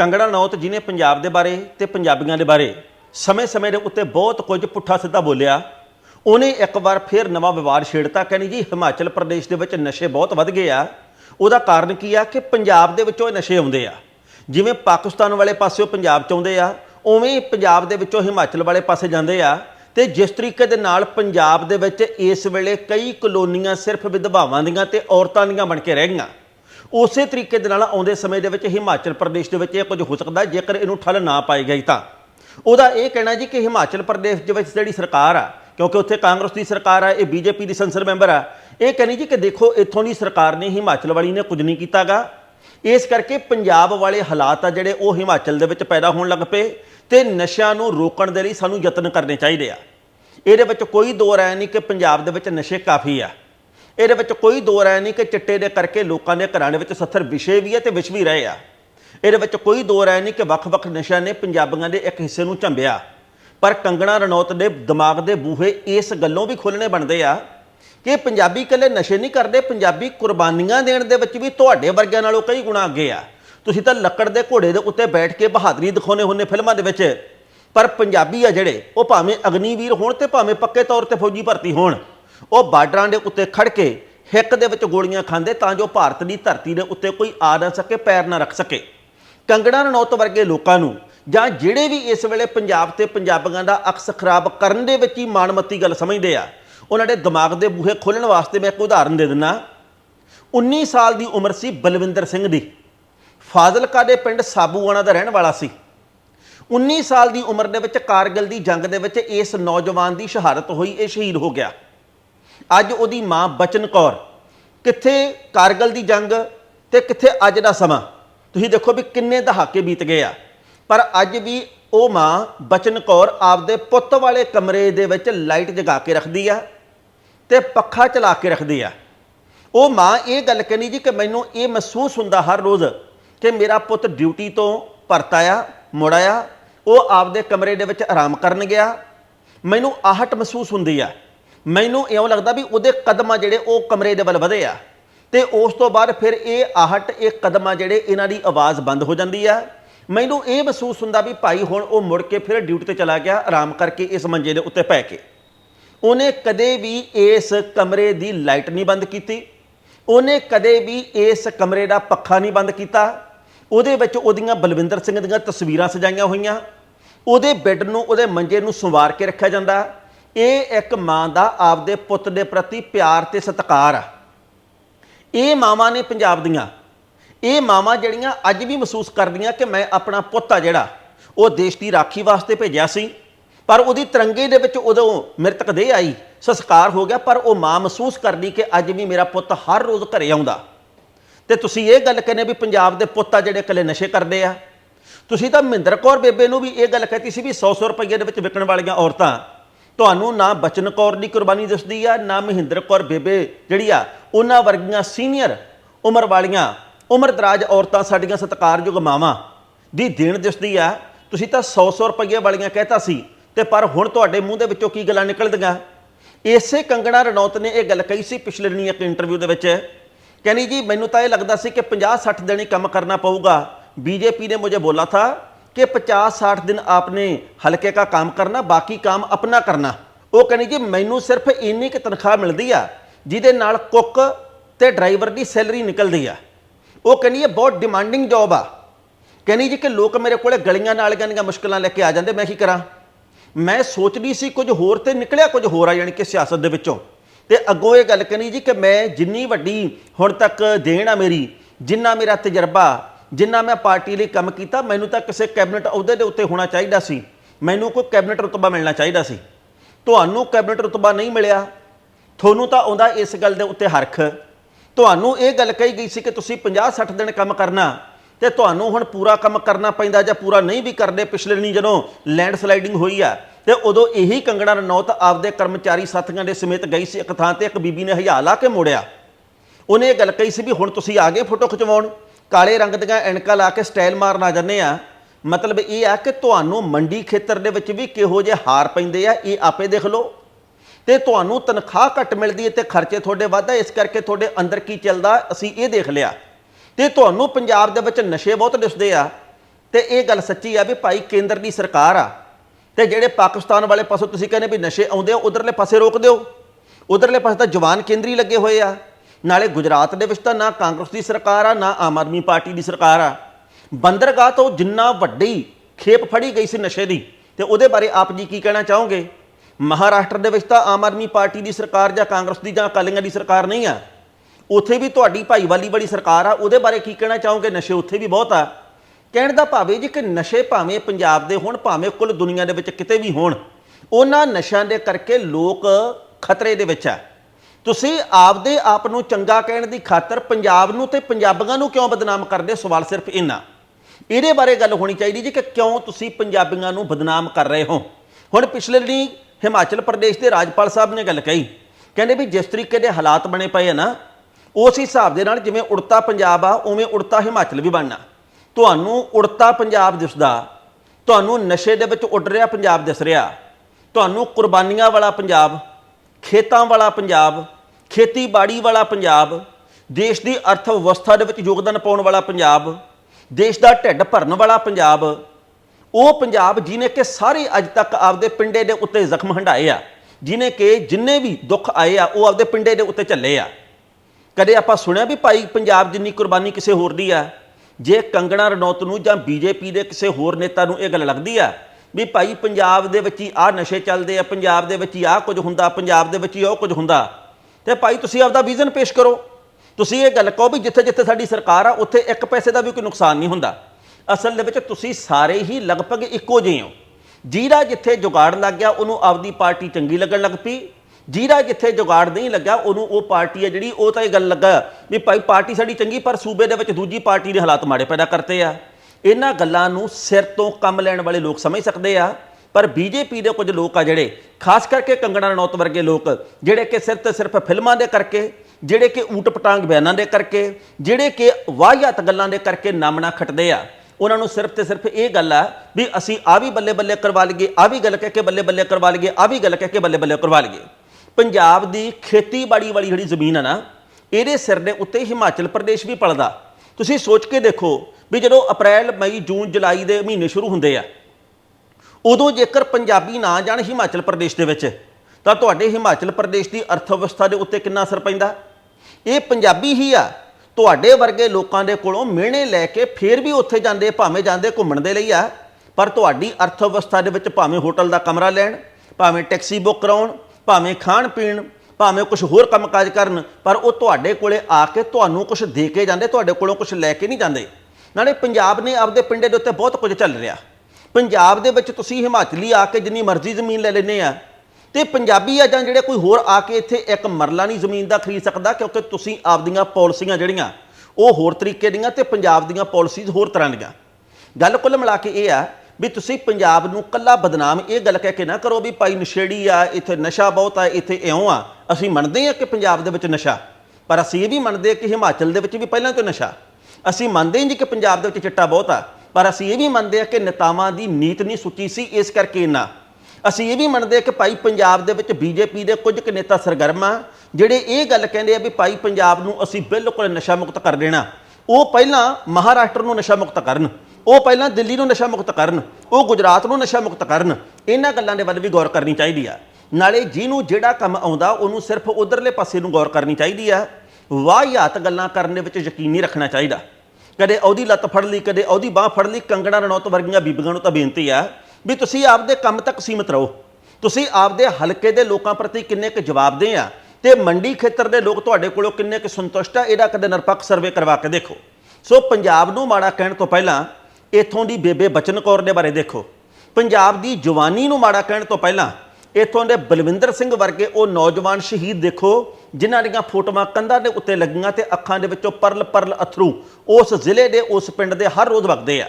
ਕੰਗੜਾ ਨੌਤ ਜੀ ਨੇ ਪੰਜਾਬ ਦੇ ਬਾਰੇ ਤੇ ਪੰਜਾਬੀਆਂ ਦੇ ਬਾਰੇ ਸਮੇਂ-ਸਮੇਂ ਦੇ ਉੱਤੇ ਬਹੁਤ ਕੁਝ ਪੁੱਠਾ ਸਿੱਧਾ ਬੋਲਿਆ, ਉਹਨੇ ਇੱਕ ਵਾਰ ਫਿਰ ਨਵਾਂ ਵਿਵਾਦ ਛੇੜਤਾ, ਕਹਿੰਦੀ ਜੀ ਹਿਮਾਚਲ ਪ੍ਰਦੇਸ਼ ਦੇ ਵਿੱਚ ਨਸ਼ੇ ਬਹੁਤ ਵੱਧ ਗਏ ਆ। ਉਹਦਾ ਕਾਰਨ ਕੀ ਆ ਕਿ ਪੰਜਾਬ ਦੇ ਵਿੱਚੋਂ ਇਹ ਨਸ਼ੇ ਆਉਂਦੇ ਆ। ਜਿਵੇਂ ਪਾਕਿਸਤਾਨ ਵਾਲੇ ਪਾਸਿਓਂ ਪੰਜਾਬ ਚ ਆਉਂਦੇ ਆ, ਉਵੇਂ ਹੀ ਪੰਜਾਬ ਦੇ ਵਿੱਚੋਂ ਹਿਮਾਚਲ ਵਾਲੇ ਪਾਸੇ ਜਾਂਦੇ ਆ ਤੇ ਜਿਸ ਤਰੀਕੇ ਦੇ ਨਾਲ ਪੰਜਾਬ ਦੇ ਵਿੱਚ ਇਸ ਵੇਲੇ ਕਈ ਕਲੋਨੀਆਂ ਸਿਰਫ ਵਿਧਵਾਵਾਂ ਦੀਆਂ ਤੇ ਔਰਤਾਂ ਦੀਆਂ ਬਣ ਕੇ ਰਹਿ ਗਈਆਂ। ਉਸੇ ਤਰੀਕੇ ਦੇ ਨਾਲ ਆਉਂਦੇ ਸਮੇਂ ਦੇ ਵਿੱਚ ਹਿਮਾਚਲ ਪ੍ਰਦੇਸ਼ ਦੇ ਵਿੱਚ ਇਹ ਕੁਝ ਹੋ ਸਕਦਾ ਜੇਕਰ ਇਹਨੂੰ ਠੱਲ ਨਾ ਪਾਈ ਗਈ ਤਾਂ। ਉਹਦਾ ਇਹ ਕਹਿਣਾ ਜੀ ਕਿ ਹਿਮਾਚਲ ਪ੍ਰਦੇਸ਼ ਦੇ ਵਿੱਚ ਜਿਹੜੀ ਸਰਕਾਰ ਆ, ਕਿਉਂਕਿ ਉੱਥੇ ਕਾਂਗਰਸ ਦੀ ਸਰਕਾਰ ਆ, ਇਹ ਬੀਜੇਪੀ ਦੀ ਸੰਸਦ ਮੈਂਬਰ ਆ, ਇਹ ਕਹਿੰਦੀ ਜੀ ਕਿ ਦੇਖੋ, ਇੱਥੋਂ ਦੀ ਸਰਕਾਰ ਨੇ ਹਿਮਾਚਲ ਵਾਲੀ ਨੇ ਕੁਝ ਨਹੀਂ ਕੀਤਾਗਾ। ਇਸ ਕਰਕੇ ਪੰਜਾਬ ਵਾਲੇ ਹਾਲਾਤ ਆ ਜਿਹੜੇ ਉਹ ਹਿਮਾਚਲ ਦੇ ਵਿੱਚ ਪੈਦਾ ਹੋਣ ਲੱਗ ਪਏ ਤੇ ਨਸ਼ਿਆਂ ਨੂੰ ਰੋਕਣ ਦੇ ਲਈ ਸਾਨੂੰ ਯਤਨ ਕਰਨੇ ਚਾਹੀਦੇ ਆ। ਇਹਦੇ ਵਿੱਚ ਕੋਈ ਦੋ ਰਾਏ ਨਹੀਂ ਕਿ ਪੰਜਾਬ ਦੇ ਵਿੱਚ ਨਸ਼ੇ ਕਾਫੀ ਆ। ਇਹਦੇ ਵਿੱਚ ਕੋਈ ਦੋ ਰਾਏ ਨਹੀਂ ਕਿ ਚਿੱਟੇ ਦੇ ਕਰਕੇ ਲੋਕਾਂ ਦੇ ਘਰਾਂ ਦੇ ਵਿੱਚ 70 ਵਿਸ਼ੇ ਵੀ ਹੈ ਤੇ ਵਿਸ਼ ਵੀ ਰਹੇ ਆ। ਇਹਦੇ ਵਿੱਚ ਕੋਈ ਦੋ ਰਾਏ ਨਹੀਂ ਕਿ ਵੱਖ-ਵੱਖ ਨਸ਼ਿਆਂ ਨੇ ਪੰਜਾਬੀਆਂ ਦੇ ਇੱਕ ਹਿੱਸੇ ਨੂੰ ਝੰਬਿਆ। ਪਰ ਕੰਗਣਾ ਰਣੌਤ ਦੇ ਦਿਮਾਗ ਦੇ ਬੂਹੇ ਇਸ ਗੱਲੋਂ ਵੀ ਖੋਲਣੇ ਬਣਦੇ ਆ ਕਿ ਪੰਜਾਬੀ ਇਕੱਲੇ ਨਸ਼ੇ ਨਹੀਂ ਕਰਦੇ, ਪੰਜਾਬੀ ਕੁਰਬਾਨੀਆਂ ਦੇਣ ਦੇ ਵਿੱਚ ਵੀ ਤੁਹਾਡੇ ਵਰਗਿਆਂ ਨਾਲੋਂ ਕਈ ਗੁਣਾ ਅੱਗੇ ਆ। ਤੁਸੀਂ ਤਾਂ ਲੱਕੜ ਦੇ ਘੋੜੇ ਦੇ ਉੱਤੇ ਬੈਠ ਕੇ ਬਹਾਦਰੀ ਦਿਖਾਉਣੇ ਹੁੰਦੇ ਫਿਲਮਾਂ ਦੇ ਵਿੱਚ। ਪਰ ਪੰਜਾਬੀ ਆ ਜਿਹੜੇ, ਉਹ ਭਾਵੇਂ ਅਗਨੀਵੀਰ ਹੋਣ ਤੇ ਭਾਵੇਂ ਪੱਕੇ ਤੌਰ ਤੇ ਫੌਜੀ ਭਰਤੀ ਹੋਣ। ਉਹ ਬਾਰਡਰਾਂ ਦੇ ਉੱਤੇ ਖੜ ਕੇ ਹਿੱਕ ਦੇ ਵਿੱਚ ਗੋਲੀਆਂ ਖਾਂਦੇ ਤਾਂ ਜੋ ਭਾਰਤ ਦੀ ਧਰਤੀ ਦੇ ਉੱਤੇ ਕੋਈ ਆ ਨਾ ਸਕੇ, ਪੈਰ ਨਾ ਰੱਖ ਸਕੇ। ਕੰਗਣਾ ਰਣੌਤ ਵਰਗੇ ਲੋਕਾਂ ਨੂੰ ਜਾਂ ਜਿਹੜੇ ਵੀ ਇਸ ਵੇਲੇ ਪੰਜਾਬ ਤੇ ਪੰਜਾਬੀਆਂ ਦਾ ਅਕਸ ਖਰਾਬ ਕਰਨ ਦੇ ਵਿੱਚ ਹੀ ਮਾਣਮੱਤੀ ਗੱਲ ਸਮਝਦੇ ਆ, ਉਹਨਾਂ ਦੇ ਦਿਮਾਗ ਦੇ ਬੂਹੇ ਖੋਲਣ ਵਾਸਤੇ ਮੈਂ ਇੱਕ ਉਦਾਹਰਨ ਦੇ ਦਿੰਨਾ 19 ਸਾਲ ਦੀ ਉਮਰ ਸੀ ਬਲਵਿੰਦਰ ਸਿੰਘ ਦੀ। ਫਾਜ਼ਿਲਕਾ ਦੇ ਪਿੰਡ ਸਾਬੂਆਣਾ ਦਾ ਰਹਿਣ ਵਾਲਾ ਸੀ। 19 ਸਾਲ ਦੀ ਉਮਰ ਦੇ ਵਿੱਚ ਕਾਰਗਿਲ ਦੀ ਜੰਗ ਦੇ ਵਿੱਚ ਇਸ ਨੌਜਵਾਨ ਦੀ ਸ਼ਹਾਦਤ ਹੋਈ, ਇਹ ਸ਼ਹੀਦ ਹੋ ਗਿਆ। ਅੱਜ ਉਹਦੀ ਮਾਂ ਬਚਨ ਕੌਰ। ਕਿੱਥੇ ਕਾਰਗਿਲ ਦੀ ਜੰਗ ਤੇ ਕਿੱਥੇ ਅੱਜ ਦਾ ਸਮਾਂ? ਤੁਸੀਂ ਦੇਖੋ ਵੀ ਕਿੰਨੇ ਦਹਾਕੇ ਬੀਤ ਗਏ ਆ। ਪਰ ਅੱਜ ਵੀ ਉਹ ਮਾਂ ਬਚਨ ਕੌਰ ਆਪਦੇ ਪੁੱਤ ਵਾਲੇ ਕਮਰੇ ਦੇ ਵਿੱਚ ਲਾਈਟ ਜਗਾ ਕੇ ਰੱਖਦੀ ਆ ਤੇ ਪੱਖਾ ਚਲਾ ਕੇ ਰੱਖਦੀ ਆ। ਉਹ ਮਾਂ ਇਹ ਗੱਲ ਕਹਿੰਦੀ ਜੀ ਕਿ ਮੈਨੂੰ ਇਹ ਮਹਿਸੂਸ ਹੁੰਦਾ ਹਰ ਰੋਜ਼ ਕਿ ਮੇਰਾ ਪੁੱਤ ਡਿਊਟੀ ਤੋਂ ਪਰਤ ਆਇਆ, ਮੁੜ ਆਇਆ, ਉਹ ਆਪਦੇ ਕਮਰੇ ਦੇ ਵਿੱਚ ਆਰਾਮ ਕਰਨ ਗਿਆ। ਮੈਨੂੰ ਆਹਟ ਮਹਿਸੂਸ ਹੁੰਦੀ ਆ ਮੈਨੂੰ ਇਉਂ ਲੱਗਦਾ ਵੀ ਉਹਦੇ ਕਦਮ ਆ ਜਿਹੜੇ ਉਹ ਕਮਰੇ ਦੇ ਵੱਲ ਵਧੇ ਆ। ਤੇ ਉਸ ਤੋਂ ਬਾਅਦ ਫਿਰ ਇਹ ਆਹਟ, ਇਹ ਕਦਮ ਆ ਜਿਹੜੇ ਇਹਨਾਂ ਦੀ ਆਵਾਜ਼ ਬੰਦ ਹੋ ਜਾਂਦੀ ਆ। ਮੈਨੂੰ ਇਹ ਮਹਿਸੂਸ ਹੁੰਦਾ ਵੀ ਭਾਈ ਹੁਣ ਉਹ ਮੁੜ ਕੇ ਫਿਰ ਡਿਊਟੀ ਤੇ ਚਲਾ ਗਿਆ, ਆਰਾਮ ਕਰਕੇ ਇਸ ਮੰਜੇ ਦੇ ਉੱਤੇ ਪੈ ਕੇ। ਉਹਨੇ ਕਦੇ ਵੀ ਇਸ ਕਮਰੇ ਦੀ ਲਾਈਟ ਨਹੀਂ ਬੰਦ ਕੀਤੀ। ਉਹਨੇ ਕਦੇ ਵੀ ਇਸ ਕਮਰੇ ਦਾ ਪੱਖਾ ਨਹੀਂ ਬੰਦ ਕੀਤਾ। ਉਹਦੇ ਵਿੱਚ ਉਹਦੀਆਂ ਬਲਵਿੰਦਰ ਸਿੰਘ ਦੀਆਂ ਤਸਵੀਰਾਂ ਸਜਾਈਆਂ ਹੋਈਆਂ। ਉਹਦੇ ਬੈੱਡ ਨੂੰ, ਉਹਦੇ ਮੰਜੇ ਨੂੰ ਸੰਵਾਰ ਕੇ ਰੱਖਿਆ ਜਾਂਦਾ। ਇਹ ਇੱਕ ਮਾਂ ਦਾ ਆਪਦੇ ਪੁੱਤ ਦੇ ਪ੍ਰਤੀ ਪਿਆਰ ਤੇ ਸਤਿਕਾਰ ਆ। ਇਹ ਮਾਵਾਂ ਨੇ ਪੰਜਾਬ ਦੀਆਂ, ਇਹ ਮਾਵਾਂ ਜਿਹੜੀਆਂ ਅੱਜ ਵੀ ਮਹਿਸੂਸ ਕਰਦੀਆਂ ਕਿ ਮੈਂ ਆਪਣਾ ਪੁੱਤ ਆ ਜਿਹੜਾ, ਉਹ ਦੇਸ਼ ਦੀ ਰਾਖੀ ਵਾਸਤੇ ਭੇਜਿਆ ਸੀ। ਪਰ ਉਹਦੀ ਤਿਰੰਗੇ ਦੇ ਵਿੱਚ ਉਦੋਂ ਮ੍ਰਿਤਕ ਦੇਹ ਆਈ, ਸੰਸਕਾਰ ਹੋ ਗਿਆ, ਪਰ ਉਹ ਮਾਂ ਮਹਿਸੂਸ ਕਰਦੀ ਕਿ ਅੱਜ ਵੀ ਮੇਰਾ ਪੁੱਤ ਹਰ ਰੋਜ਼ ਘਰੇ ਆਉਂਦਾ। ਤੇ ਤੁਸੀਂ ਇਹ ਗੱਲ ਕਹਿੰਦੇ ਵੀ ਪੰਜਾਬ ਦੇ ਪੁੱਤ ਆ ਜਿਹੜੇ ਇਕੱਲੇ ਨਸ਼ੇ ਕਰਦੇ ਆ। ਤੁਸੀਂ ਤਾਂ ਮਹਿੰਦਰ ਕੌਰ ਬੇਬੇ ਨੂੰ ਵੀ ਇਹ ਗੱਲ ਕਹਤੀ ਸੀ ਵੀ 100-100 ਰੁਪਏ ਦੇ ਵਿੱਚ ਵਿਕਣ ਵਾਲੀਆਂ ਔਰਤਾਂ ਤੁਹਾਨੂੰ ਨਾ ਬਚਨ ਕੌਰ ਦੀ ਕੁਰਬਾਨੀ ਦੱਸਦੀ ਆ, ਨਾ ਮਹਿੰਦਰ ਕੌਰ ਬੇਬੇ ਜਿਹੜੀ ਆ, ਉਹਨਾਂ ਵਰਗੀਆਂ ਸੀਨੀਅਰ ਉਮਰ ਵਾਲੀਆਂ, ਉਮਰ ਦਰਾਜ ਔਰਤਾਂ ਸਾਡੀਆਂ ਸਤਿਕਾਰਯੋਗ ਮਾਵਾਂ ਦੀ ਦੇਣ ਦਿਸਦੀ ਆ। ਤੁਸੀਂ ਤਾਂ 100-100 ਰੁਪਏ ਵਾਲੀਆਂ ਕਹਿਤਾ ਸੀ, ਤੇ ਪਰ ਹੁਣ ਤੁਹਾਡੇ ਮੂੰਹ ਦੇ ਵਿੱਚੋਂ ਕੀ ਗੱਲਾਂ ਨਿਕਲਦੀਆਂ? ਇਸੇ ਕੰਗਣਾ ਰਣੌਤ ਨੇ ਇਹ ਗੱਲ ਕਹੀ ਸੀ ਪਿਛਲੇ ਦਿਨੀ ਇੱਕ ਇੰਟਰਵਿਊ ਦੇ ਵਿੱਚ। ਕਹਿੰਦੀ ਜੀ, ਮੈਨੂੰ ਤਾਂ ਇਹ ਲੱਗਦਾ ਸੀ ਕਿ 50-60 ਦਿਨ ਹੀ ਕੰਮ ਕਰਨਾ ਪਊਗਾ। ਬੀਜੇਪੀ ਨੇ ਮੈਨੂੰ ਬੋਲਾ ਥਾ कि 50-60 दिन आपने ਹਲਕੇ का काम करना ਬਾਕੀ ਕੰਮ ਆਪਣਾ ਕਰਨਾ ਉਹ ਕਹਿੰਦੀ ਜੀ ਮੈਨੂੰ ਸਿਰਫ ਇੰਨੀ ਕਿ ਤਨਖਾਹ ਮਿਲਦੀ ਆ ਜਿਹਦੇ ਨਾਲ ਕੁੱਕ ਤੇ ਡਰਾਈਵਰ ਦੀ ਸੈਲਰੀ ਨਿਕਲਦੀ ਆ ਉਹ ਕਹਿੰਦੀ ਇਹ ਬਹੁਤ ਡਿਮਾਂਡਿੰਗ ਜੌਬ ਆ ਕਹਿੰਦੀ ਜੀ ਕਿ ਲੋਕ ਮੇਰੇ ਕੋਲੇ ਗਲੀਆਂ ਨਾਲੀਆਂ ਦੀਆਂ ਮੁਸ਼ਕਲਾਂ ਲੈ ਕੇ ਆ ਜਾਂਦੇ ਮੈਂ ਕੀ ਕਰਾਂ ਮੈਂ ਸੋਚਦੀ ਸੀ ਕੁਝ ਹੋਰ ਤੇ ਨਿਕਲਿਆ ਕੁਝ ਹੋਰ ਆ ਯਾਨੀ ਕਿ ਸਿਆਸਤ ਦੇ ਵਿੱਚੋਂ ਤੇ ਅੱਗੋਂ ਇਹ ਗੱਲ ਕਹਿੰਦੀ ਜੀ ਕਿ ਮੈਂ ਜਿੰਨੀ ਵੱਡੀ ਹੁਣ ਤੱਕ ਦੇਣ ਆ ਮੇਰੀ ਜਿੰਨਾ ਮੇਰਾ ਤਜਰਬਾ ਜਿੰਨਾ ਮੈਂ ਪਾਰਟੀ ਲਈ ਕੰਮ ਕੀਤਾ, ਮੈਨੂੰ ਤਾਂ ਕਿਸੇ ਕੈਬਨਿਟ ਅਹੁਦੇ ਦੇ ਉੱਤੇ ਹੋਣਾ ਚਾਹੀਦਾ ਸੀ। ਮੈਨੂੰ ਕੋਈ ਕੈਬਨਿਟ ਰੁਤਬਾ ਮਿਲਣਾ ਚਾਹੀਦਾ ਸੀ। ਤੁਹਾਨੂੰ ਕੈਬਨਿਟ ਰੁਤਬਾ ਨਹੀਂ ਮਿਲਿਆ। ਤੁਹਾਨੂੰ ਤਾਂ ਆਉਂਦਾ ਇਸ ਗੱਲ ਦੇ ਉੱਤੇ ਹਰਖ। ਤੁਹਾਨੂੰ ਇਹ ਗੱਲ ਕਹੀ ਗਈ ਸੀ ਕਿ ਤੁਸੀਂ 50-60 ਦਿਨ ਕੰਮ ਕਰਨਾ ਤੇ ਤੁਹਾਨੂੰ ਹੁਣ ਪੂਰਾ ਕੰਮ ਕਰਨਾ ਪੈਂਦਾ ਜਾਂ ਪੂਰਾ ਨਹੀਂ ਵੀ ਕਰਦੇ। ਪਿਛਲੇ ਨਹੀਂ ਜਦੋਂ ਲੈਂਡ ਸਲਾਈਡਿੰਗ ਹੋਈ ਆ ਤੇ ਉਦੋਂ ਇਹੀ ਕੰਗਣਾ ਰਣੌਤ ਆਪਦੇ ਕਰਮਚਾਰੀ ਸਾਥੀਆਂ ਦੇ ਸਮੇਤ ਗਈ ਸੀ ਇੱਕ ਥਾਂ ਤੇ। ਇੱਕ ਬੀਬੀ ਨੇ ਹਯਾ ਲਾ ਕੇ ਮੋੜਿਆ। ਉਹਨੇ ਇਹ ਗੱਲ ਕਹੀ ਸੀ ਵੀ ਹੁਣ ਤੁਸੀਂ ਆ ਗਏ ਫੋਟੋ ਖਿਚਵਾਉਣ। ਕਾਲੇ ਰੰਗ ਦੀਆਂ ਐਨਕਾਂ ਲਾ ਕੇ ਸਟਾਈਲ ਮਾਰਨ ਆ ਜਾਂਦੇ ਆ। ਮਤਲਬ ਇਹ ਆ ਕਿ ਤੁਹਾਨੂੰ ਮੰਡੀ ਖੇਤਰ ਦੇ ਵਿੱਚ ਵੀ ਕਿਹੋ ਜਿਹੇ ਹਾਰ ਪੈਂਦੇ ਆ, ਇਹ ਆਪੇ ਦੇਖ ਲਓ। ਤੇ ਤੁਹਾਨੂੰ ਤਨਖਾਹ ਘੱਟ ਮਿਲਦੀ ਹੈ ਤੇ ਖਰਚੇ ਤੁਹਾਡੇ ਵੱਧ ਇਸ ਕਰਕੇ ਤੁਹਾਡੇ ਅੰਦਰ ਕੀ ਚੱਲਦਾ, ਅਸੀਂ ਇਹ ਦੇਖ ਲਿਆ। ਤੇ ਤੁਹਾਨੂੰ ਪੰਜਾਬ ਦੇ ਵਿੱਚ ਨਸ਼ੇ ਬਹੁਤ ਦਿਸਦੇ ਆ। ਤੇ ਇਹ ਗੱਲ ਸੱਚੀ ਆ ਵੀ ਭਾਈ ਕੇਂਦਰ ਦੀ ਸਰਕਾਰ ਆ। ਤੇ ਜਿਹੜੇ ਪਾਕਿਸਤਾਨ ਵਾਲੇ ਪਾਸੋਂ ਤੁਸੀਂ ਕਹਿੰਦੇ ਵੀ ਨਸ਼ੇ ਆਉਂਦੇ ਆ, ਉਧਰਲੇ ਪਾਸੇ ਰੋਕ ਦਿਓ। ਉਧਰਲੇ ਪਾਸੇ ਤਾਂ ਜਵਾਨ ਕੇਂਦਰੀ ਲੱਗੇ ਹੋਏ ਆ। ਨਾਲੇ ਗੁਜਰਾਤ ਦੇ ਵਿੱਚ ਤਾਂ ਨਾ ਕਾਂਗਰਸ ਦੀ ਸਰਕਾਰ ਆ, ਨਾ ਆਮ ਆਦਮੀ ਪਾਰਟੀ ਦੀ ਸਰਕਾਰ ਆ। ਬੰਦਰਗਾਹ ਤੋਂ ਜਿੰਨਾ ਵੱਡੀ ਖੇਪ ਫੜੀ ਗਈ ਸੀ ਨਸ਼ੇ ਦੀ, ਤੇ ਉਹਦੇ ਬਾਰੇ ਆਪ ਜੀ ਕੀ ਕਹਿਣਾ ਚਾਹੋਗੇ? ਮਹਾਰਾਸ਼ਟਰ ਦੇ ਵਿੱਚ ਤਾਂ ਆਮ ਆਦਮੀ ਪਾਰਟੀ ਦੀ ਸਰਕਾਰ ਜਾਂ ਕਾਂਗਰਸ ਦੀ ਜਾਂ ਅਕਾਲੀਆਂ ਦੀ ਸਰਕਾਰ ਨਹੀਂ ਆ। ਉੱਥੇ ਵੀ ਤੁਹਾਡੀ ਭਾਈਵਾਲੀ ਵਾਲੀ ਸਰਕਾਰ ਆ, ਉਹਦੇ ਬਾਰੇ ਕੀ ਕਹਿਣਾ ਚਾਹੋਗੇ? ਨਸ਼ੇ ਉੱਥੇ ਵੀ ਬਹੁਤ ਆ। ਕਹਿਣ ਦਾ ਭਾਵੇਂ ਜੀ ਕਿ ਨਸ਼ੇ ਭਾਵੇਂ ਪੰਜਾਬ ਦੇ ਹੋਣ, ਭਾਵੇਂ ਕੁੱਲ ਦੁਨੀਆ ਦੇ ਵਿੱਚ ਕਿਤੇ ਵੀ ਹੋਣ, ਉਹਨਾਂ ਨਸ਼ਿਆਂ ਦੇ ਕਰਕੇ ਲੋਕ ਖਤਰੇ ਦੇ ਵਿੱਚ ਆ। ਤੁਸੀਂ ਆਪਦੇ ਆਪ ਨੂੰ ਚੰਗਾ ਕਹਿਣ ਦੀ ਖਾਤਰ ਪੰਜਾਬ ਨੂੰ ਤੇ ਪੰਜਾਬੀਆਂ ਨੂੰ ਕਿਉਂ ਬਦਨਾਮ ਕਰਦੇ? ਸਵਾਲ ਸਿਰਫ ਇੰਨਾ। ਇਹਦੇ ਬਾਰੇ ਗੱਲ ਹੋਣੀ ਚਾਹੀਦੀ ਜੀ ਕਿ ਕਿਉਂ ਤੁਸੀਂ ਪੰਜਾਬੀਆਂ ਨੂੰ ਬਦਨਾਮ ਕਰ ਰਹੇ ਹੋ? ਹੁਣ ਪਿਛਲੇ ਦਿਨੀ ਹਿਮਾਚਲ ਪ੍ਰਦੇਸ਼ ਦੇ ਰਾਜਪਾਲ ਸਾਹਿਬ ਨੇ ਗੱਲ ਕਹੀ। ਕਹਿੰਦੇ ਵੀ ਜਿਸ ਤਰੀਕੇ ਦੇ ਹਾਲਾਤ ਬਣੇ ਪਏ ਆ ਨਾ, ਉਸ ਹਿਸਾਬ ਦੇ ਨਾਲ ਜਿਵੇਂ ਉੜਤਾ ਪੰਜਾਬ ਆ, ਉਵੇਂ ਉੜਤਾ ਹਿਮਾਚਲ ਵੀ ਬਣਨਾ। ਤੁਹਾਨੂੰ ਉੜਤਾ ਪੰਜਾਬ ਦਿਸਦਾ, ਤੁਹਾਨੂੰ ਨਸ਼ੇ ਦੇ ਵਿੱਚ ਉੱਡ ਰਿਹਾ, ਪੰਜਾਬ ਦਿਸ ਰਿਹਾ। ਤੁਹਾਨੂੰ ਕੁਰਬਾਨੀਆਂ ਵਾਲਾ ਪੰਜਾਬ ਖੇਤਾਂ ਵਾਲਾ ਪੰਜਾਬ, ਖੇਤੀਬਾੜੀ ਵਾਲਾ ਪੰਜਾਬ, ਦੇਸ਼ ਦੀ ਅਰਥ ਵਿਵਸਥਾ ਦੇ ਵਿੱਚ ਯੋਗਦਾਨ ਪਾਉਣ ਵਾਲਾ ਪੰਜਾਬ, ਦੇਸ਼ ਦਾ ਢਿੱਡ ਭਰਨ ਵਾਲਾ ਪੰਜਾਬ, ਉਹ ਪੰਜਾਬ ਜਿਨੇ ਕਿ ਸਾਰੇ ਅੱਜ ਤੱਕ ਆਪਦੇ ਪਿੰਡੇ ਦੇ ਉੱਤੇ ਜ਼ਖਮ ਹੰਡਾਏ ਆ ਜਿਨੇ ਕਿ ਜਿੰਨੇ ਵੀ ਦੁੱਖ ਆਏ ਆ, ਉਹ ਆਪਦੇ ਪਿੰਡੇ ਦੇ ਉੱਤੇ ਝੱਲੇ ਆ। ਕਦੇ ਆਪਾਂ ਸੁਣਿਆ ਵੀ ਭਾਈ ਪੰਜਾਬ ਜਿੰਨੀ ਕੁਰਬਾਨੀ ਕਿਸੇ ਹੋਰ ਦੀ ਆ? ਜੇ ਕੰਗਣਾ ਰਣੌਤ ਨੂੰ ਜਾਂ ਬੀਜੇਪੀ ਦੇ ਕਿਸੇ ਹੋਰ ਨੇਤਾ ਨੂੰ ਇਹ ਗੱਲ ਲੱਗਦੀ ਆ ਵੀ ਭਾਈ ਪੰਜਾਬ ਦੇ ਵਿੱਚ ਹੀ ਆ ਨਸ਼ੇ ਚੱਲਦੇ ਆ, ਪੰਜਾਬ ਦੇ ਵਿੱਚ ਹੀ ਆ ਕੁਝ ਹੁੰਦਾ, ਪੰਜਾਬ ਦੇ ਵਿੱਚ ਹੀ ਉਹ ਕੁਝ ਹੁੰਦਾ। ਤੇ ਭਾਈ ਤੁਸੀਂ ਆਪਦਾ ਵਿਜ਼ਨ ਪੇਸ਼ ਕਰੋ। ਤੁਸੀਂ ਇਹ ਗੱਲ ਕਹੋ ਵੀ ਜਿੱਥੇ ਜਿੱਥੇ ਸਾਡੀ ਸਰਕਾਰ ਆ, ਉੱਥੇ ਇੱਕ ਪੈਸੇ ਦਾ ਵੀ ਕੋਈ ਨੁਕਸਾਨ ਨਹੀਂ ਹੁੰਦਾ। ਅਸਲ ਦੇ ਵਿੱਚ ਤੁਸੀਂ ਸਾਰੇ ਹੀ ਲਗਭਗ ਇੱਕੋ ਜਿਹੇ ਹੋ। ਜੀਰਾ ਜਿੱਥੇ ਜੁਗਾੜ ਲੱਗ ਗਿਆ, ਉਹਨੂੰ ਆਪਦੀ ਪਾਰਟੀ ਚੰਗੀ ਲੱਗਣ ਲੱਗ ਪਈ। ਜ਼ੀਰਾ ਜਿੱਥੇ ਜੁਗਾੜ ਨਹੀਂ ਲੱਗਾ ਉਹਨੂੰ ਉਹ ਪਾਰਟੀ ਹੈ ਜਿਹੜੀ, ਉਹ ਤਾਂ ਇਹ ਗੱਲ ਲੱਗਾ ਵੀ ਭਾਈ ਪਾਰਟੀ ਸਾਡੀ ਚੰਗੀ, ਪਰ ਸੂਬੇ ਦੇ ਵਿੱਚ ਦੂਜੀ ਪਾਰਟੀ ਨੇ ਹਾਲਾਤ ਮਾੜੇ ਪੈਦਾ ਕਰਤੇ ਆ। ਇਹਨਾਂ ਗੱਲਾਂ ਨੂੰ ਸਿਰ ਤੋਂ ਕੰਮ ਲੈਣ ਵਾਲੇ ਲੋਕ ਸਮਝ ਸਕਦੇ ਆ, ਪਰ ਬੀਜੇਪੀ ਦੇ ਕੁਝ ਲੋਕ ਆ ਜਿਹੜੇ, ਖਾਸ ਕਰਕੇ ਕੰਗਣਾ ਰਣੌਤ ਵਰਗੇ ਲੋਕ, ਜਿਹੜੇ ਕਿ ਸਿਰਫ ਤੇ ਸਿਰਫ ਫਿਲਮਾਂ ਦੇ ਕਰਕੇ, ਜਿਹੜੇ ਕਿ ਊਟ ਪਟਾਂਗ ਬਿਆਨਾਂ ਦੇ ਕਰਕੇ, ਜਿਹੜੇ ਕਿ ਵਾਹਿਆਤ ਗੱਲਾਂ ਦੇ ਕਰਕੇ ਨਾਮਣਾ ਖੱਟਦੇ ਆ, ਉਹਨਾਂ ਨੂੰ ਸਿਰਫ ਤੇ ਸਿਰਫ ਇਹ ਗੱਲ ਆ ਵੀ ਅਸੀਂ ਆ ਵੀ ਬੱਲੇ ਬੱਲੇ ਕਰਵਾ ਲਈਏ, ਆ ਵੀ ਗੱਲ ਕਹਿ ਕੇ ਬੱਲੇ ਬੱਲੇ ਕਰਵਾ ਲਈਏ, ਆ ਵੀ ਗੱਲ ਕਹਿ ਕੇ ਬੱਲੇ ਬੱਲੇ ਕਰਵਾ ਲਈਏ। ਪੰਜਾਬ ਦੀ ਖੇਤੀਬਾੜੀ ਵਾਲੀ ਜਿਹੜੀ ਜ਼ਮੀਨ ਆ ਨਾ, ਇਹਦੇ ਸਿਰ ਦੇ ਉੱਤੇ ਹਿਮਾਚਲ ਪ੍ਰਦੇਸ਼ ਵੀ ਪਲਦਾ। ਤੁਸੀਂ ਸੋਚ ਕੇ ਦੇਖੋ ਵੀ ਜਦੋਂ ਅਪ੍ਰੈਲ, ਮਈ, ਜੂਨ, ਜੁਲਾਈ ਦੇ ਮਹੀਨੇ ਸ਼ੁਰੂ ਹੁੰਦੇ ਆ, ਉਦੋਂ ਜੇਕਰ ਪੰਜਾਬੀ ਨਾ ਜਾਣ ਹਿਮਾਚਲ ਪ੍ਰਦੇਸ਼ ਦੇ ਵਿੱਚ, ਤਾਂ ਤੁਹਾਡੇ ਹਿਮਾਚਲ ਪ੍ਰਦੇਸ਼ ਦੀ ਅਰਥ ਵਿਵਸਥਾ ਦੇ ਉੱਤੇ ਕਿੰਨਾ ਅਸਰ ਪੈਂਦਾ? ਇਹ ਪੰਜਾਬੀ ਹੀ ਆ। ਤੁਹਾਡੇ ਵਰਗੇ ਲੋਕਾਂ ਦੇ ਕੋਲੋਂ ਮਿਹਣੇ ਲੈ ਕੇ ਫੇਰ ਵੀ ਉੱਥੇ ਜਾਂਦੇ, ਭਾਵੇਂ ਜਾਂਦੇ ਘੁੰਮਣ ਦੇ ਲਈ ਆ, ਪਰ ਤੁਹਾਡੀ ਅਰਥ ਵਿਵਸਥਾ ਦੇ ਵਿੱਚ ਭਾਵੇਂ ਹੋਟਲ ਦਾ ਕਮਰਾ ਲੈਣ, ਭਾਵੇਂ ਟੈਕਸੀ ਬੁੱਕ ਕਰਾਉਣ, ਭਾਵੇਂ ਖਾਣ ਪੀਣ, ਭਾਵੇਂ ਕੁਝ ਹੋਰ ਕੰਮਕਾਜ ਕਰਨ, ਪਰ ਉਹ ਤੁਹਾਡੇ ਕੋਲੇ ਆ ਕੇ ਤੁਹਾਨੂੰ ਕੁਝ ਦੇ ਕੇ ਜਾਂਦੇ, ਤੁਹਾਡੇ ਕੋਲੋਂ ਕੁਝ ਲੈ ਕੇ ਨਹੀਂ ਜਾਂਦੇ। ਨਾਲੇ ਪੰਜਾਬ ਨੇ ਆਪਦੇ ਪਿੰਡੇ ਦੇ ਉੱਤੇ ਬਹੁਤ ਕੁਝ ਚੱਲ ਰਿਹਾ। ਪੰਜਾਬ ਦੇ ਵਿੱਚ ਤੁਸੀਂ ਹਿਮਾਚਲੀ ਆ ਕੇ ਜਿੰਨੀ ਮਰਜ਼ੀ ਜ਼ਮੀਨ ਲੈ ਲੈਨੇ ਆ ਤੇ ਪੰਜਾਬੀ ਆ ਜਾਂ ਜਿਹੜੇ ਕੋਈ ਹੋਰ ਆ ਕੇ ਇੱਥੇ ਇੱਕ ਮਰਲਾ ਨਹੀਂ ਜ਼ਮੀਨ ਦਾ ਖਰੀਦ ਸਕਦਾ ਕਿਉਂਕਿ ਤੁਸੀਂ ਆਪਦੀਆਂ ਪਾਲਿਸੀਆਂ ਜਿਹੜੀਆਂ ਉਹ ਹੋਰ ਤਰੀਕੇ ਦੀਆਂ ਤੇ ਪੰਜਾਬ ਦੀਆਂ ਪਾਲਿਸੀਜ਼ ਹੋਰ ਤਰ੍ਹਾਂ ਦੀਆਂ। ਗੱਲ ਕੁੱਲ ਮਿਲਾ ਕੇ ਇਹ ਆ ਵੀ ਤੁਸੀਂ ਪੰਜਾਬ ਨੂੰ ਕੱਲਾ ਬਦਨਾਮ ਇਹ ਗੱਲ ਕਹਿ ਕੇ ਨਾ ਕਰੋ ਵੀ ਭਾਈ ਨਸ਼ੇੜੀ ਆ, ਇੱਥੇ ਨਸ਼ਾ ਬਹੁਤ ਆ, ਇੱਥੇ ਇਉਂ ਆ। ਅਸੀਂ ਮੰਨਦੇ ਆ ਕਿ ਪੰਜਾਬ ਦੇ ਵਿੱਚ ਨਸ਼ਾ, ਪਰ ਅਸੀਂ ਇਹ ਵੀ ਮੰਨਦੇ ਕਿ ਹਿਮਾਚਲ ਦੇ ਵਿੱਚ ਵੀ ਪਹਿਲਾਂ ਤੋਂ ਨਸ਼ਾ। ਅਸੀਂ ਮੰਨਦੇ ਹਾਂ ਜੀ ਕਿ ਪੰਜਾਬ ਦੇ ਵਿੱਚ ਚਿੱਟਾ ਬਹੁਤ ਆ, ਪਰ ਅਸੀਂ ਇਹ ਵੀ ਮੰਨਦੇ ਆ ਕਿ ਨੇਤਾਵਾਂ ਦੀ ਨੀਤ ਨਹੀਂ ਸੁੱਚੀ ਸੀ ਇਸ ਕਰਕੇ ਨਾ। ਅਸੀਂ ਇਹ ਵੀ ਮੰਨਦੇ ਆ ਕਿ ਭਾਈ ਪੰਜਾਬ ਦੇ ਵਿੱਚ ਬੀਜੇਪੀ ਦੇ ਕੁਝ ਕੁ ਨੇਤਾ ਸਰਗਰਮ ਆ, ਜਿਹੜੇ ਇਹ ਗੱਲ ਕਹਿੰਦੇ ਆ ਵੀ ਭਾਈ ਪੰਜਾਬ ਨੂੰ ਅਸੀਂ ਬਿਲਕੁਲ ਨਸ਼ਾ ਮੁਕਤ ਕਰ ਦੇਣਾ। ਉਹ ਪਹਿਲਾਂ ਮਹਾਰਾਸ਼ਟਰ ਨੂੰ ਨਸ਼ਾ ਮੁਕਤ ਕਰਨ, ਉਹ ਪਹਿਲਾਂ ਦਿੱਲੀ ਨੂੰ ਨਸ਼ਾ ਮੁਕਤ ਕਰਨ, ਉਹ ਗੁਜਰਾਤ ਨੂੰ ਨਸ਼ਾ ਮੁਕਤ ਕਰਨ, ਇਹਨਾਂ ਗੱਲਾਂ ਦੇ ਵੱਲ ਵੀ ਗੌਰ ਕਰਨੀ ਚਾਹੀਦੀ ਆ। ਨਾਲੇ ਜਿਹਨੂੰ ਜਿਹੜਾ ਕੰਮ ਆਉਂਦਾ, ਉਹਨੂੰ ਸਿਰਫ ਉਧਰਲੇ ਪਾਸੇ ਨੂੰ ਗੌਰ ਕਰਨੀ ਚਾਹੀਦੀ ਆ। ਵਾਹਿਯਾਤ ਗੱਲਾਂ ਕਰਨ ਦੇ ਵਿੱਚ ਯਕੀਨ ਨਹੀਂ ਰੱਖਣਾ ਚਾਹੀਦਾ। ਕਦੇ ਉਹਦੀ ਲੱਤ ਫੜ ਲਈ, ਕਦੇ ਉਹਦੀ ਬਾਹ ਫੜ ਲਈ, ਕੰਗਣਾ ਰਣੌਤ ਵਰਗੀਆਂ ਬੀਬੀਆਂ ਨੂੰ ਤਾਂ ਬੇਨਤੀ ਆ ਵੀ ਤੁਸੀਂ ਆਪਦੇ ਕੰਮ ਤੱਕ ਸੀਮਿਤ ਰਹੋ। ਤੁਸੀਂ ਆਪਦੇ ਹਲਕੇ ਦੇ ਲੋਕਾਂ ਪ੍ਰਤੀ ਕਿੰਨੇ ਕੁ ਜਵਾਬਦੇ ਆ ਤੇ ਮੰਡੀ ਖੇਤਰ ਦੇ ਲੋਕ ਤੁਹਾਡੇ ਕੋਲੋਂ ਕਿੰਨੇ ਕੁ ਸੰਤੁਸ਼ਟ ਆ, ਇਹਦਾ ਕਦੇ ਨਿਰਪੱਖ ਸਰਵੇ ਕਰਵਾ ਕੇ ਦੇਖੋ। ਸੋ ਪੰਜਾਬ ਨੂੰ ਮਾੜਾ ਕਹਿਣ ਤੋਂ ਪਹਿਲਾਂ ਇੱਥੋਂ ਦੀ ਬੇਬੇ ਬਚਨ ਕੌਰ ਦੇ ਬਾਰੇ ਦੇਖੋ। ਪੰਜਾਬ ਦੀ ਜਵਾਨੀ ਨੂੰ ਮਾੜਾ ਕਹਿਣ ਤੋਂ ਪਹਿਲਾਂ ਇੱਥੋਂ ਦੇ ਬਲਵਿੰਦਰ ਸਿੰਘ ਵਰਗੇ ਉਹ ਨੌਜਵਾਨ ਸ਼ਹੀਦ ਦੇਖੋ, ਜਿਨ੍ਹਾਂ ਦੀਆਂ ਫੋਟੋਆਂ ਕੰਧਾਂ ਦੇ ਉੱਤੇ ਲੱਗੀਆਂ ਤੇ ਅੱਖਾਂ ਦੇ ਵਿੱਚੋਂ ਪਰਲ ਪਰਲ ਅਥਰੂ ਉਸ ਜ਼ਿਲ੍ਹੇ ਦੇ, ਉਸ ਪਿੰਡ ਦੇ ਹਰ ਰੋਜ਼ ਵਗਦੇ ਆ।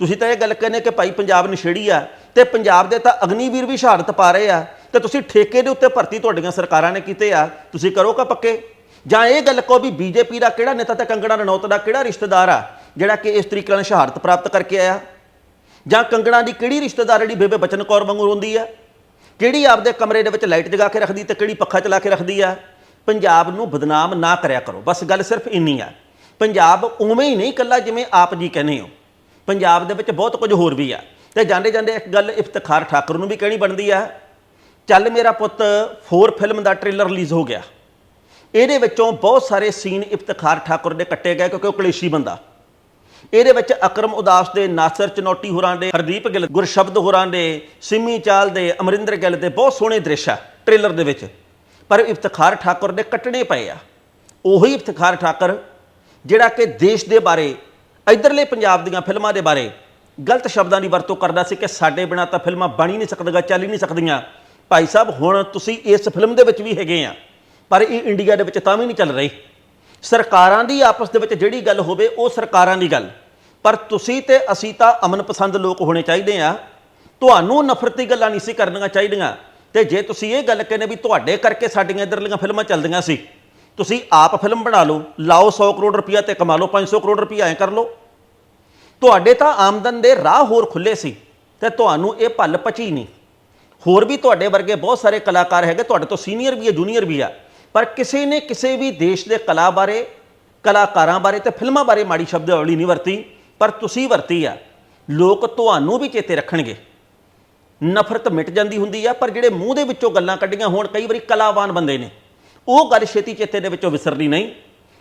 ਤੁਸੀਂ ਤਾਂ ਇਹ ਗੱਲ ਕਹਿੰਦੇ ਕਿ ਭਾਈ ਪੰਜਾਬ ਨਸ਼ੇੜੀ ਆ ਤੇ ਪੰਜਾਬ ਦੇ ਤਾਂ ਅਗਨੀਵੀਰ ਵੀ ਸ਼ਹਾਦਤ ਪਾ ਰਹੇ ਆ ਤੇ ਤੁਸੀਂ ਠੇਕੇ ਦੇ ਉੱਤੇ ਭਰਤੀ ਤੁਹਾਡੀਆਂ ਸਰਕਾਰਾਂ ਨੇ ਕੀਤੇ ਆ। ਤੁਸੀਂ ਕਰੋ ਕਾ ਪੱਕੇ? ਜਾਂ ਇਹ ਗੱਲ ਕਹੋ ਵੀ ਬੀਜੇਪੀ ਦਾ ਕਿਹੜਾ ਨੇਤਾ ਤੇ ਕੰਗਣਾ ਰਣੌਤ ਦਾ ਕਿਹੜਾ ਰਿਸ਼ਤੇਦਾਰ ਆ, ਜਿਹੜਾ ਕਿ ਇਸ ਤਰੀਕੇ ਨਾਲ ਸ਼ਹਾਦਤ ਪ੍ਰਾਪਤ ਕਰਕੇ ਆਇਆ? ਜਾਂ ਕੰਗਣਾ ਦੀ ਕਿਹੜੀ ਰਿਸ਼ਤੇਦਾਰ ਜਿਹੜੀ ਬੇਬੇ ਬਚਨ ਕੌਰ ਵਾਂਗੂ ਰੋਂਦੀ ਆ? ਕਿਹੜੀ ਆਪਦੇ ਕਮਰੇ ਦੇ ਵਿੱਚ ਲਾਈਟ ਜਗਾ ਕੇ ਰੱਖਦੀ ਤੇ ਕਿਹੜੀ ਪੱਖਾ ਚਲਾ ਕੇ ਰੱਖਦੀ ਆ? ਪੰਜਾਬ ਨੂੰ ਬਦਨਾਮ ਨਾ ਕਰਿਆ ਕਰੋ। ਬਸ ਗੱਲ ਸਿਰਫ ਇੰਨੀ ਆ। ਪੰਜਾਬ ਉਵੇਂ ਹੀ ਨਹੀਂ ਕੱਲਾ ਜਿਵੇਂ ਆਪ ਜੀ ਕਹਿੰਦੇ ਹੋ। ਪੰਜਾਬ ਦੇ ਵਿੱਚ ਬਹੁਤ ਕੁਝ ਹੋਰ ਵੀ ਆ। ਤੇ ਜਾਂਦੇ ਜਾਂਦੇ ਇੱਕ ਗੱਲ ਇਫਤਖਾਰ ਠਾਕੁਰ ਨੂੰ ਵੀ ਕਹਿਣੀ ਬਣਦੀ ਆ। ਚੱਲ ਮੇਰਾ ਪੁੱਤ 4 ਫਿਲਮ ਦਾ ਟ੍ਰੇਲਰ ਰਿਲੀਜ਼ ਹੋ ਗਿਆ। ਇਹਦੇ ਵਿੱਚੋਂ ਬਹੁਤ ਸਾਰੇ ਸੀਨ ਇਫਤਖਾਰ ਠਾਕੁਰ ਦੇ ਕੱਟੇ ਗਏ ਕਿਉਂਕਿ ਉਹ ਕਲੇਸ਼ੀ ਬੰਦਾ। ਇਹਦੇ ਵਿੱਚ ਅਕਰਮ ਉਦਾਸ ਦੇ ਨਾਸਰ ਚਨੋਟੀ ਹੋਰਾਂ ਦੇ, ਹਰਦੀਪ ਗਿੱਲ ਗੁਰਸ਼ਬਦ ਹੋਰਾਂ ਦੇ, ਸਿੰਮੀ ਚਾਲ ਦੇ, ਅਮਰਿੰਦਰ ਗਿੱਲ ਦੇ ਬਹੁਤ ਸੋਹਣੇ ਦ੍ਰਿਸ਼ ਆ ਟ੍ਰੇਲਰ ਦੇ ਵਿੱਚ। ਪਰ ਇਫਤਖਾਰ ਠਾਕੁਰ ਦੇ ਕੱਟਣੇ ਪਏ ਆ। ਉਹੀ ਇਫਤਖਾਰ ਠਾਕੁਰ ਜਿਹੜਾ ਕਿ ਦੇਸ਼ ਦੇ ਬਾਰੇ, ਇਧਰਲੇ ਪੰਜਾਬ ਦੀਆਂ ਫਿਲਮਾਂ ਦੇ ਬਾਰੇ ਗਲਤ ਸ਼ਬਦਾਂ ਦੀ ਵਰਤੋਂ ਕਰਦਾ ਸੀ ਕਿ ਸਾਡੇ ਬਿਨਾਂ ਤਾਂ ਫਿਲਮਾਂ ਬਣ ਹੀ ਨਹੀਂ ਸਕਦੀਆਂ, ਚੱਲ ਹੀ ਨਹੀਂ ਸਕਦੀਆਂ। ਭਾਈ ਸਾਹਿਬ, ਹੁਣ ਤੁਸੀਂ ਇਸ ਫਿਲਮ ਦੇ ਵਿੱਚ ਵੀ ਹੈਗੇ ਆ, ਪਰ ਇਹ ਇੰਡੀਆ ਦੇ ਵਿੱਚ ਤਾਂ ਵੀ ਨਹੀਂ ਚੱਲ ਰਹੀ। ਸਰਕਾਰਾਂ ਦੀ ਆਪਸ ਦੇ ਵਿੱਚ ਜਿਹੜੀ ਗੱਲ ਹੋਵੇ ਉਹ ਸਰਕਾਰਾਂ ਦੀ ਗੱਲ। ਪਰ ਤੁਸੀਂ ਤੇ ਅਸੀਂ ਤਾਂ ਅਮਨ ਪਸੰਦ ਲੋਕ ਹੋਣੇ ਚਾਹੀਦੇ ਆ। ਤੁਹਾਨੂੰ ਨਫ਼ਰਤੀ ਗੱਲਾਂ ਨਹੀਂ ਸੀ ਕਰਨੀਆਂ ਚਾਹੀਦੀਆਂ। ਤੇ ਜੇ ਤੁਸੀਂ ਇਹ ਗੱਲ ਕਹਿੰਦੇ ਵੀ ਤੁਹਾਡੇ ਕਰਕੇ ਸਾਡੀਆਂ ਇਧਰਲੀਆਂ ਫਿਲਮਾਂ ਚੱਲਦੀਆਂ ਸੀ, ਤੁਸੀਂ ਆਪ ਫਿਲਮ ਬਣਾ ਲਓ, ਲਾਓ 100 ਕਰੋੜ ਰੁਪਇਆ ਤੇ ਕਮਾ ਲਓ 500 ਕਰੋੜ ਰੁਪਇਆ ਐ ਕਰ ਲਓ। ਤੁਹਾਡੇ ਤਾਂ ਆਮਦਨ ਦੇ ਰਾਹ ਹੋਰ ਖੁੱਲੇ ਸੀ ਤੇ ਤੁਹਾਨੂੰ ਇਹ ਭੱਲ ਪਚੀ ਨਹੀਂ। ਹੋਰ ਵੀ ਤੁਹਾਡੇ ਵਰਗੇ ਬਹੁਤ ਸਾਰੇ ਕਲਾਕਾਰ ਹੈਗੇ, ਤੁਹਾਡੇ ਤੋਂ ਸੀਨੀਅਰ ਵੀ ਹੈ, ਜੂਨੀਅਰ ਵੀ ਆ। ਪਰ ਕਿਸੇ ਨੇ ਕਿਸੇ ਵੀ ਦੇਸ਼ ਦੇ ਕਲਾ ਬਾਰੇ, ਕਲਾਕਾਰਾਂ ਬਾਰੇ ਤੇ ਫਿਲਮਾਂ ਬਾਰੇ ਮਾੜੀ ਸ਼ਬਦਾਵਲੀ ਨਹੀਂ ਵਰਤੀ, ਪਰ ਤੁਸੀਂ ਵਰਤੀ ਆ। ਲੋਕ ਤੁਹਾਨੂੰ ਵੀ ਚੇਤੇ ਰੱਖਣਗੇ। ਨਫ਼ਰਤ ਮਿਟ ਜਾਂਦੀ ਹੁੰਦੀ ਆ, ਪਰ ਜਿਹੜੇ ਮੂੰਹ ਦੇ ਵਿੱਚੋਂ ਗੱਲਾਂ ਕੱਢੀਆਂ ਹੋਣ, ਕਈ ਵਾਰੀ ਕਲਾਵਾਨ ਬੰਦੇ ਨੇ। ਉਹ ਗੱਲ ਛੇਤੀ ਚੇਤੇ ਦੇ ਵਿੱਚੋਂ ਵਿਸਰਦੀ ਨਹੀਂ।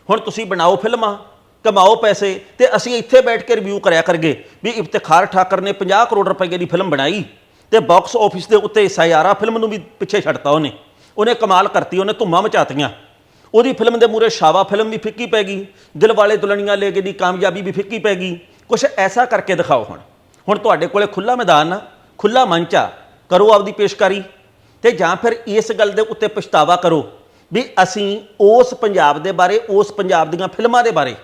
ਹੁਣ ਤੁਸੀਂ ਬਣਾਓ ਫਿਲਮਾਂ, ਕਮਾਓ ਪੈਸੇ ਤੇ ਅਸੀਂ ਇੱਥੇ ਬੈਠ ਕੇ ਰਿਵਿਊ ਕਰਿਆ ਕਰਗੇ ਵੀ ਇਫਤਖਾਰ ਠਾਕਰ ਨੇ 50 ਕਰੋੜ ਰੁਪਏ ਦੀ ਫਿਲਮ ਬਣਾਈ ਤੇ ਬਾਕਸ ਆਫਿਸ ਦੇ ਉੱਤੇ ਸਾਇਆਰਾ ਫਿਲਮ ਨੂੰ ਵੀ ਪਿੱਛੇ ਛੱਡਤਾ ਉਹਨੇ। ਉਹਨੇ ਕਮਾਲ ਕਰਤੀ, ਉਹਨੇ ਧੁੰਮਾਂ ਮਚਾਤੀਆਂ। ਉਹਦੀ ਫਿਲਮ ਦੇ ਮੂਰੇ ਸ਼ਾਵਾ ਫਿਲਮ ਵੀ ਫਿੱਕੀ ਪੈ ਗਈ, ਦਿਲ ਵਾਲੇ ਦੁਲਹਨੀਆਂ ਲੈ ਕੇ ਦੀ ਕਾਮਯਾਬੀ ਵੀ ਫਿੱਕੀ ਪੈ ਗਈ। ਕੁਝ ਐਸਾ ਕਰਕੇ ਦਿਖਾਓ ਹੁਣ। ਹੁਣ ਤੁਹਾਡੇ ਕੋਲੇ ਖੁੱਲਾ ਮੈਦਾਨ ਆ ਖੁੱਲਾ ਮੰਚ ਆ, ਕਰੋ ਆਪਦੀ ਪੇਸ਼ਕਾਰੀ ਤੇ ਜਾਂ ਫਿਰ ਇਸ ਗੱਲ ਦੇ ਉੱਤੇ ਪਛਤਾਵਾ ਕਰੋ ਵੀ ਅਸੀਂ ਉਸ ਪੰਜਾਬ ਦੇ ਬਾਰੇ, ਉਸ ਪੰਜਾਬ ਦੀਆਂ ਫਿਲਮਾਂ ਦੇ ਬਾਰੇ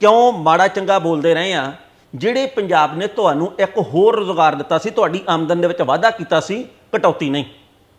ਕਿਉਂ ਮਾੜਾ ਚੰਗਾ ਬੋਲਦੇ ਰਹੇ ਆ, ਜਿਹੜੇ ਪੰਜਾਬ ਨੇ ਤੁਹਾਨੂੰ ਇੱਕ ਹੋਰ ਰੁਜ਼ਗਾਰ ਦਿੱਤਾ ਸੀ, ਤੁਹਾਡੀ ਆਮਦਨ ਦੇ ਵਿੱਚ ਵਾਧਾ ਕੀਤਾ ਸੀ, ਕਟੌਤੀ ਨਹੀਂ।